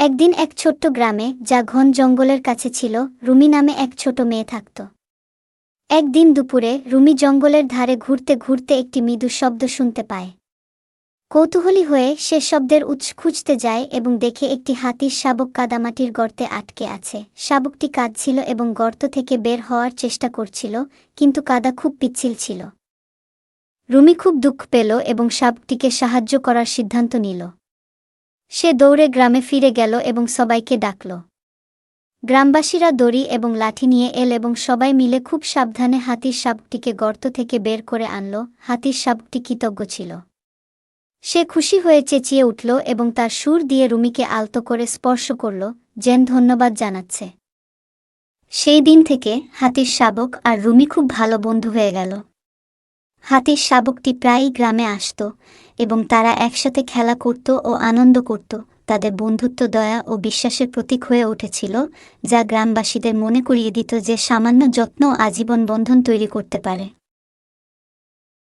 একদিন এক ছোট্ট গ্রামে, যা ঘন জঙ্গলের কাছে ছিল, রুমি নামে এক ছোট মেয়ে থাকত। একদিন দুপুরে, রুমি জঙ্গলের ধারে ঘুরতে ঘুরতে একটি মৃদু শব্দ শুনতে পায়। কৌতূহলী হয়ে সে শব্দের উৎস খুঁজতে যায় এবং দেখে একটি হাতির শাবক কাদামাটির গর্তে আটকে আছে। শাবকটি কাঁদছিল এবং গর্ত থেকে বের হওয়ার চেষ্টা করছিল, কিন্তু কাদা খুব পিচ্ছিল ছিল। রুমি খুব দুঃখ পেল এবং শাবকটিকে সাহায্য করার সিদ্ধান্ত নিল। সে দৌড়ে গ্রামে ফিরে গেল এবং সবাইকে ডাকল। গ্রামবাসীরা দড়ি এবং লাঠি নিয়ে এল এবং সবাই মিলে খুব সাবধানে হাতির সাপটিকে গর্ত থেকে বের করে আনল, হাতির শাবকটি কৃতজ্ঞ ছিল। সে খুশি হয়ে চেঁচিয়ে উঠল এবং তার সুর দিয়ে রুমিকে আলতো করে স্পর্শ করল জেন ধন্যবাদ জানাচ্ছে। সেই দিন থেকে হাতির শাবক আর রুমি খুব ভালো বন্ধু হয়ে গেল। হাতির শাবকটি প্রায়ই গ্রামে আসত এবং তারা একসাথে খেলা করত ও আনন্দ করত। তাদের বন্ধুত্ব, দয়া ও বিশ্বাসের প্রতীক হয়ে উঠেছিল, যা গ্রামবাসীদের মনে করিয়ে দিত যে সামান্য যত্ন আজীবন বন্ধন তৈরি করতে পারে।